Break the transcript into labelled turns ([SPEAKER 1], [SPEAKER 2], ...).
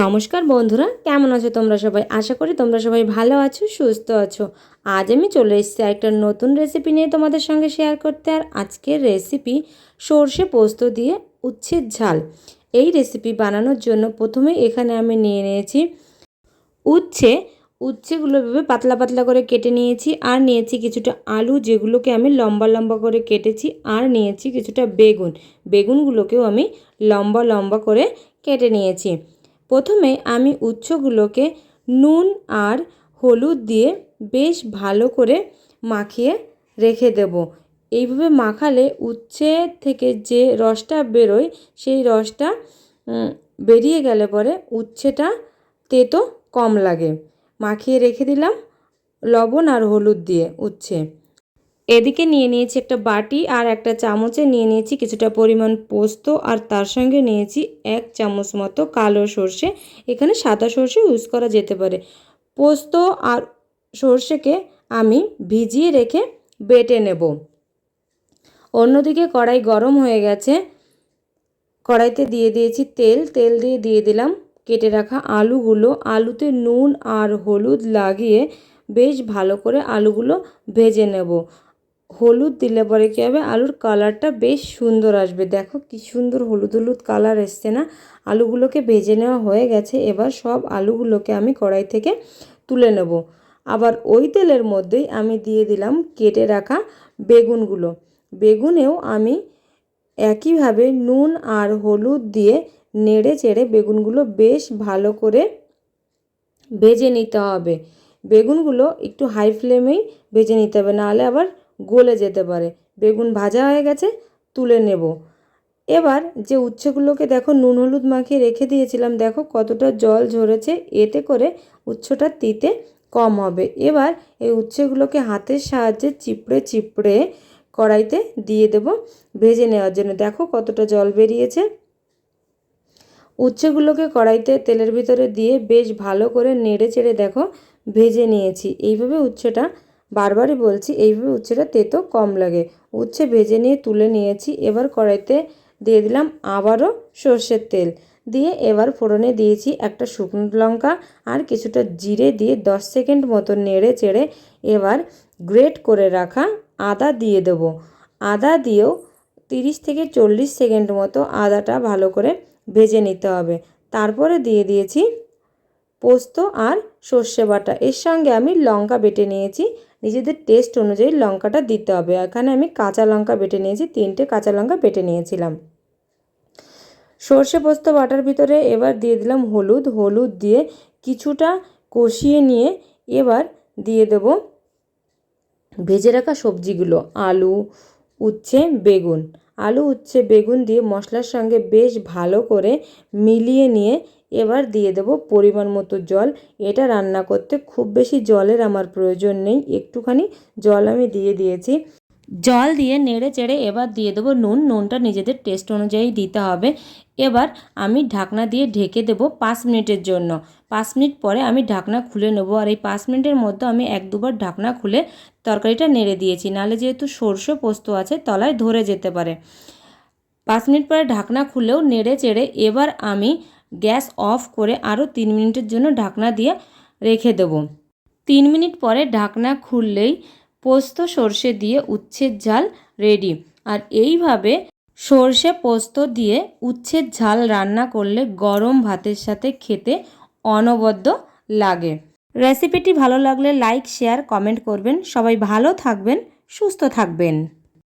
[SPEAKER 1] নমস্কার বন্ধুরা, কেমন আছো তোমরা সবাই? আশা করি তোমরা সবাই ভালো আছো, সুস্থ আছো। আজ আমি চলে এসেছি একটা নতুন রেসিপি নিয়ে তোমাদের সঙ্গে শেয়ার করতে, আর আজকের রেসিপি সর্ষে পোস্ত দিয়ে উচ্ছের ঝাল। এই রেসিপি বানানোর জন্য প্রথমে এখানে আমি নিয়ে নিয়েছি উচ্ছে। উচ্ছেগুলো ভেবে পাতলা পাতলা করে কেটে নিয়েছি, আর নিয়েছি কিছুটা আলু, যেগুলোকে আমি লম্বা লম্বা করে কেটেছি, আর নিয়েছি কিছুটা বেগুন। বেগুনগুলোকেও আমি লম্বা লম্বা করে কেটে নিয়েছি। প্রথমে আমি উচ্ছগুলোকে নুন আর হলুদ দিয়ে বেশ ভালো করে মাখিয়ে রেখে দেব। এইভাবে মাখালে উচ্ছে থেকে যে রসটা বেরোয়, সেই রসটা বেরিয়ে গেলে পরে উচ্ছেটা তেতো কম লাগে। মাখিয়ে রেখে দিলাম লবণ আর হলুদ দিয়ে উচ্ছে। এদিকে নিয়ে নিয়েছি একটা বাটি আর একটা চামচে নিয়ে নিয়েছি কিছুটা পরিমাণ পোস্ত আর তার সঙ্গে নিয়েছি এক চামচ মতো কালো সর্ষে। এখানে সাদা সর্ষে ইউজ করা যেতে পারে। পোস্ত আর সর্ষেকে আমি ভিজিয়ে রেখে বেটে নেব। অন্যদিকে কড়াই গরম হয়ে গেছে। কড়াইতে দিয়ে দিয়েছি তেল। তেল দিয়ে দিয়ে দিলাম কেটে রাখা আলুগুলো। আলুতে নুন আর হলুদ লাগিয়ে বেশ ভালো করে আলুগুলো ভেজে নেব। হলুদ দিলে পরে কী হবে? আলুর কালারটা বেশ সুন্দর আসবে। দেখো কি সুন্দর হলুদ হলুদ কালার এসছে না? আলুগুলোকে ভেজে নেওয়া হয়ে গেছে। এবার সব আলুগুলোকে আমি কড়াই থেকে তুলে নেব। আবার ওই তেলের মধ্যেই আমি দিয়ে দিলাম কেটে রাখা বেগুনগুলো। বেগুনেও আমি একইভাবে নুন আর হলুদ দিয়ে নেড়ে চেড়ে বেগুনগুলো বেশ ভালো করে ভেজে নিতে হবে। বেগুনগুলো একটু হাই ফ্লেমেই ভেজে নিতে হবে। নাহলে আবার গলে যেতে পারে। বেগুন ভাজা হয়ে গেছে, তুলে নেব। এবার যে উচ্ছেগুলোকে দেখো নুন হলুদ মাখিয়ে রেখে দিয়েছিলাম, দেখো কতটা জল ঝরেছে, এতে করে উচ্ছটা তিতে কম হবে। এবার এই উচ্ছেগুলোকে হাতের সাহায্যে চিপড়ে চিপড়ে কড়াইতে দিয়ে দেব ভেজে নেওয়ার জন্য। দেখো কতটা জল বেরিয়েছে। উচ্ছেগুলোকে কড়াইতে তেলের ভিতরে দিয়ে বেশ ভালো করে নেড়ে চেড়ে দেখো ভেজে নিয়েছি। এইভাবে উচ্ছেটা বারবারই বলছি, এইভাবে উচ্ছেটা তেতো কম লাগে। উচ্ছে ভেজে নিয়ে তুলে নিয়েছি, এবার কড়াইতে দিয়ে দিলাম আবারও সর্ষের তেল। দিয়ে এবার ফোড়নে দিয়েছি একটা শুকনো লঙ্কা আর কিছুটা জিরে দিয়ে দশ সেকেন্ড মতো নেড়ে চেড়ে এবার গ্রেট করে রাখা আদা দিয়ে দেবো। আদা দিয়েও তিরিশ থেকে চল্লিশ সেকেন্ড মতো আদাটা ভালো করে ভেজে নিতে হবে। তারপরে দিয়ে দিয়েছি পোস্ত আর সর্ষে বাটা। এর সঙ্গে আমি লঙ্কা বেটে নিয়েছি। নিজেদের টেস্ট অনুযায়ী লঙ্কাটা দিতে হবে। এখানে আমি কাঁচা লঙ্কা বেটে নিয়েছি, তিনটে কাঁচা লঙ্কা বেটে নিয়েছিলাম। সর্ষে পোস্ত বাটার ভিতরে এবার দিয়ে দিলাম হলুদ। হলুদ দিয়ে কিছুটা কষিয়ে নিয়ে এবার দিয়ে দেব ভেজে রাখা সবজিগুলো, আলু, উচ্ছে, বেগুন। আলু, উচ্ছে, বেগুন দিয়ে মশলার সঙ্গে বেশ ভালো করে মিলিয়ে নিয়ে এবার দিয়ে দেব পরিমাণ মতো জল। এটা রান্না করতে খুব বেশি জলের আমার প্রয়োজন নেই। একটুখানি জল আমি দিয়ে দিয়েছি। জল দিয়ে নেড়ে চেড়ে এবার দিয়ে দেবো নুন। নুনটা নিজেদের টেস্ট অনুযায়ী দিতে হবে। এবার আমি ঢাকনা দিয়ে ঢেকে দেবো পাঁচ মিনিটের জন্য। পাঁচ মিনিট পরে আমি ঢাকনা খুলে নেব। আর এই পাঁচ মিনিটের মধ্যে আমি এক দুবার ঢাকনা খুলে তরকারিটা নেড়ে দিয়েছি। নাহলে যেহেতু সর্ষে পোস্ত আছে, তলায় ধরে যেতে পারে। পাঁচ মিনিট পরে ঢাকনা খুলেও নেড়ে চেড়ে এবার আমি গ্যাস অফ করে আরও তিন মিনিটের জন্য ঢাকনা দিয়ে রেখে দেবো। তিন মিনিট পরে ঢাকনা খুললেই পোস্ত সর্ষে দিয়ে উচ্ছের ঝাল রেডি। আর এইভাবে সর্ষে পোস্ত দিয়ে উচ্ছের ঝাল রান্না করলে গরম ভাতের সাথে খেতে অনবদ্য লাগে। রেসিপিটি ভালো লাগলে লাইক, শেয়ার, কমেন্ট করবেন। সবাই ভালো থাকবেন, সুস্থ থাকবেন।